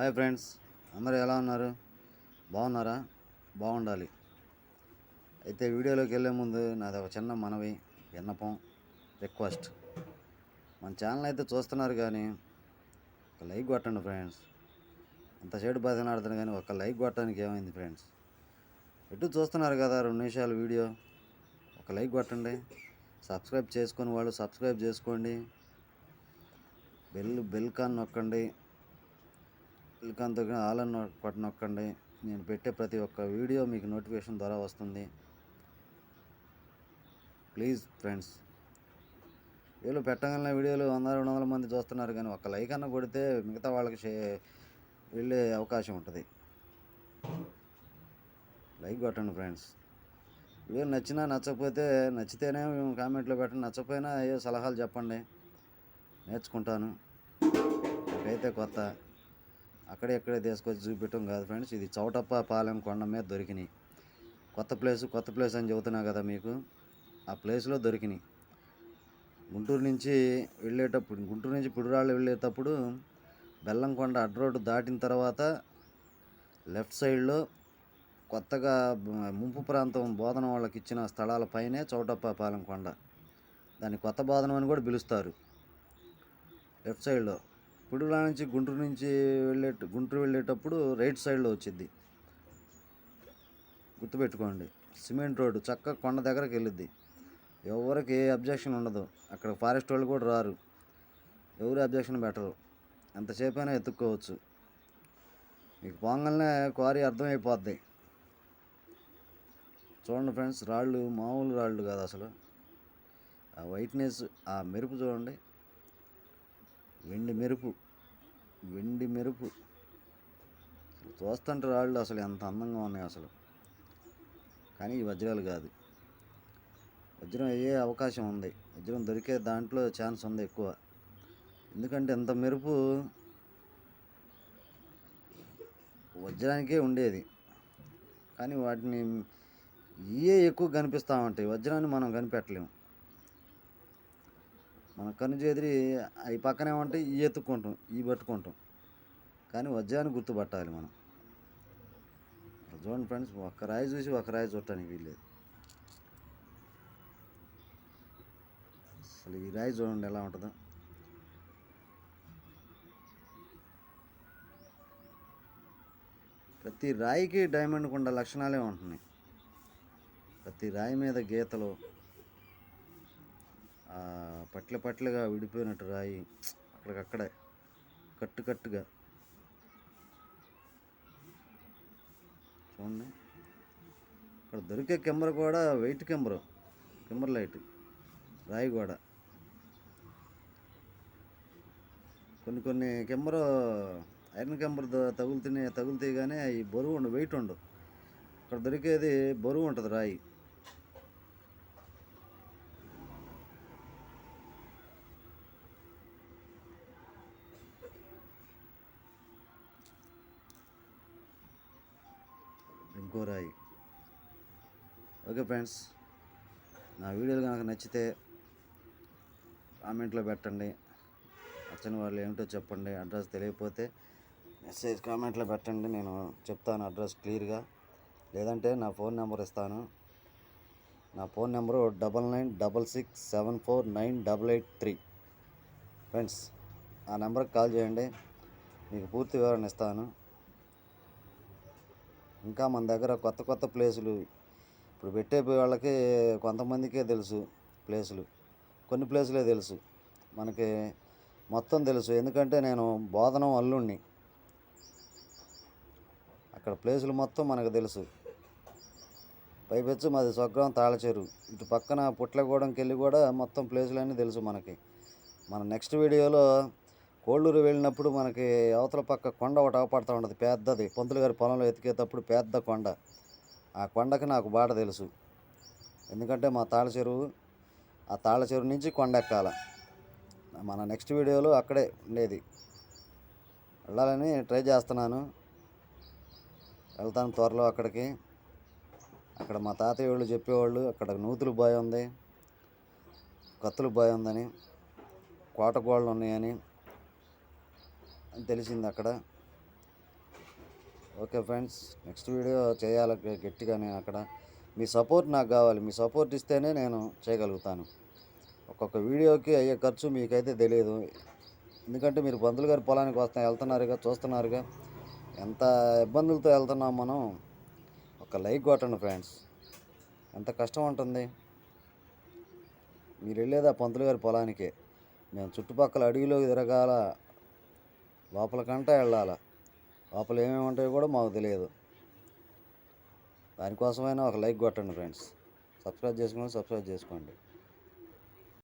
Hi friends అందరూ ఎలా ఉన్నారు? బాగున్నారా? బాగుండాలి. అయితే వీడియోలోకి వెళ్ళే ముందు నాది ఒక చిన్న మనవి విన్నపం రిక్వెస్ట్. మన ఛానల్ అయితే చూస్తున్నారు కానీ ఒక లైక్ కొట్టండి ఫ్రెండ్స్. అంత చెడు బాధ కానీ ఒక లైక్ కొట్టడానికి ఏమైంది ఫ్రెండ్స్? ఎటు చూస్తున్నారు కదా రెండు నిమిషాలు వీడియో? ఒక లైక్ కొట్టండి. సబ్స్క్రైబ్ చేసుకుని వాళ్ళు సబ్స్క్రైబ్ చేసుకోండి. బెల్ బెల్ కాన్ నొక్కండి. బెల్ కాన్ ఆలన్ కొట్ట నొక్కండి. నేను పెట్టే ప్రతి ఒక్క వీడియో మీకు నోటిఫికేషన్ ద్వారా వస్తుంది. Please friends. వీళ్ళు పెట్టగలిగిన వీడియోలు వంద రెండు వందల మంది చూస్తున్నారు కానీ ఒక లైక్ అన్న కొడితే మిగతా వాళ్ళకి వెళ్ళే అవకాశం ఉంటుంది. లైక్ కొట్టండి ఫ్రెండ్స్. వీడియో నచ్చినా నచ్చకపోతే నచ్చితేనే కామెంట్లో పెట్టండి. నచ్చకపోయినా ఏ సలహాలు చెప్పండి. నేర్చుకుంటాను. నాకైతే కొత్త అక్కడే ఇక్కడే తీసుకొచ్చి చూపించడం కాదు ఫ్రెండ్స్. ఇది చౌటప్ప పాలెం కొండ మీద దొరికినాయి. కొత్త ప్లేస్ కొత్త ప్లేస్ అని చెబుతున్నా కదా మీకు. ఆ ప్లేస్లో దొరికినాయి. గుంటూరు నుంచి వెళ్ళేటప్పుడు గుంటూరు నుంచి పిడురాళ్ళు వెళ్ళేటప్పుడు బెల్లంకొండ అడ్డ రోడ్డు దాటిన తర్వాత లెఫ్ట్ సైడ్లో కొత్తగా ముంపు ప్రాంతం బోధన వాళ్ళకి ఇచ్చిన స్థలాల పైనే చౌటప్ప పాలెం కొండ. దాన్ని కొత్త బోధనం అని కూడా పిలుస్తారు. లెఫ్ట్ సైడ్లో పిడుగుల నుంచి గుంటూరు నుంచి వెళ్ళే గుంటూరు వెళ్ళేటప్పుడు రైట్ సైడ్లో వచ్చింది గుర్తుపెట్టుకోండి. సిమెంట్ రోడ్డు చక్క కొండ దగ్గరకు వెళ్ళిద్ది. ఎవరికి ఏ అబ్జెక్షన్ ఉండదు. అక్కడ ఫారెస్ట్ వాళ్ళు కూడా రారు. ఎవరు అబ్జెక్షన్ పెట్టరు. ఎంతసేపు అయినా ఎత్తుక్కోవచ్చు. మీకు పొంగల్నే క్వారీ అర్థమైపోద్ది. చూడండి ఫ్రెండ్స్ రాళ్ళు మామూలు రాళ్ళు కాదు అసలు. ఆ వైట్నెస్ ఆ మెరుపు చూడండి. వెండి మెరుపు వెండి మెరుపు. అసలు చూస్తుంటే రాళ్ళు అసలు ఎంత అందంగా ఉన్నాయి అసలు. కానీ ఈ వజ్రాలు కాదు. వజ్రం అయ్యే అవకాశం ఉంది. వజ్రం దొరికే దాంట్లో ఛాన్స్ ఉంది ఎక్కువ. ఎందుకంటే ఎంత మెరుపు వజ్రానికే ఉండేది. కానీ వాటిని ఇవే ఎక్కువ కనిపిస్తూ ఉంటాయి. వజ్రాన్ని మనం కనిపెట్టలేము. మన కన్ను చేదిరి అవి పక్కనే ఉంటాయి ఇవి ఎత్తుక్కుంటాం ఇవి పట్టుకుంటాం. కానీ వజ్రాన్ని గుర్తుపట్టాలి మనం. చూడండి ఫ్రెండ్స్ ఒక్క రాయి చూసి ఒక రాయి చూడటానికి వీల్లేదు. అసలు ఈ రాయి చూడండి ఎలా ఉంటుందో. ప్రతి రాయికి డైమండ్ ఉండే లక్షణాలే ఉంటున్నాయి. ప్రతి రాయి మీద గీతలు పట్ల పట్లగా విడిపోయినట్టు రాయి అక్కడికక్కడే కట్టు కట్టుగా. చూడండి. ఇక్కడ దొరికే కెమెరా కూడా వెయిట్ కెమెరా కెమెరా లైట్ రాయి కూడా. కొన్ని కొన్ని కెమెరా ఐరన్ కెమెరా తగులుతున్నాయి తగులుతాయి కానీ అవి బరువు ఉండవు వెయిట్ ఉండు. ఇక్కడ దొరికేది బరువు ఉంటుంది రాయి. ఇంకో రాయి. ఓకే ఫ్రెండ్స్ నా వీడియోలు కనుక నచ్చితే కామెంట్లో పెట్టండి. నచ్చని వాళ్ళు ఏమిటో చెప్పండి. అడ్రస్ తెలియకపోతే మెసేజ్ కామెంట్లో పెట్టండి. నేను చెప్తాను అడ్రస్ క్లియర్గా. లేదంటే నా ఫోన్ నెంబర్ ఇస్తాను. నా phone number double nine double six seven four nine double eight three. Friends ఆ నెంబర్కి కాల్ చేయండి. మీకు పూర్తి వివరణ ఇస్తాను. ఇంకా మన దగ్గర కొత్త కొత్త ప్లేసులు. ఇప్పుడు పెట్టే వాళ్ళకి కొంతమందికే తెలుసు ప్లేసులు. కొన్ని ప్లేసులే తెలుసు. మనకి మొత్తం తెలుసు. ఎందుకంటే నేను బోధనం అల్లుణ్ణి. అక్కడ ప్లేసులు మొత్తం మనకు తెలుసు. పైపెచ్చు మాది స్వగ్రామం తాళచేరు. ఇటు పక్కన పుట్లగూడెంకి వెళ్ళి కూడా మొత్తం ప్లేసులన్నీ తెలుసు మనకి. మన నెక్స్ట్ వీడియోలో కోళ్ళూరు వెళ్ళినప్పుడు మనకి అవతల పక్క కొండ ఒకటి అవపడుతూ ఉండదు. పెద్దది. పంతులు గారి పొలంలో ఎతికేటప్పుడు పెద్ద కొండ. ఆ కొండకి నాకు బాట తెలుసు. ఎందుకంటే మా తాళ చెరువు ఆ తాళ చెరువు నుంచి కొండ ఎక్కాల. మన నెక్స్ట్ వీడియోలో అక్కడే ఉండేది. వెళ్ళాలని ట్రై చేస్తున్నాను. వెళ్తాను త్వరలో అక్కడికి. అక్కడ మా తాతయ్య వాళ్ళు చెప్పేవాళ్ళు అక్కడ నూతులు బాయ్ ఉంది కత్తులు బాయ్ ఉందని కోటగోళ్ళు ఉన్నాయని. తెలిసింది అక్కడ ఓకే ఫ్రెండ్స్ నెక్స్ట్ వీడియో చేయాలి గట్టిగా నేను అక్కడ. మీ సపోర్ట్ నాకు కావాలి. మీ సపోర్ట్ ఇస్తేనే నేను చేయగలుగుతాను. ఒక్కొక్క వీడియోకి అయ్యే ఖర్చు మీకైతే తెలియదు ఎందుకంటే మీరు బంధువులు గారి పొలానికి వస్తా వెళ్తున్నారుగా చూస్తున్నారుగా. ఎంత ఇబ్బందులతో వెళ్తున్నాం మనం. ఒక లైక్ కొట్టండి ఫ్రెండ్స్. ఎంత కష్టం ఉంటుంది. మీరు వెళ్ళేది ఆ పంతులు గారి పొలానికే. మేము చుట్టుపక్కల అడవిలో తిరగాల లోపలికంటే వెళ్ళాలి? లోపల ఏమేమి ఉంటాయో కూడా మాకు తెలియదు. దానికోసమైనా ఒక లైక్ కొట్టండి ఫ్రెండ్స్. సబ్స్క్రైబ్ చేసుకోండి సబ్స్క్రైబ్ చేసుకోండి.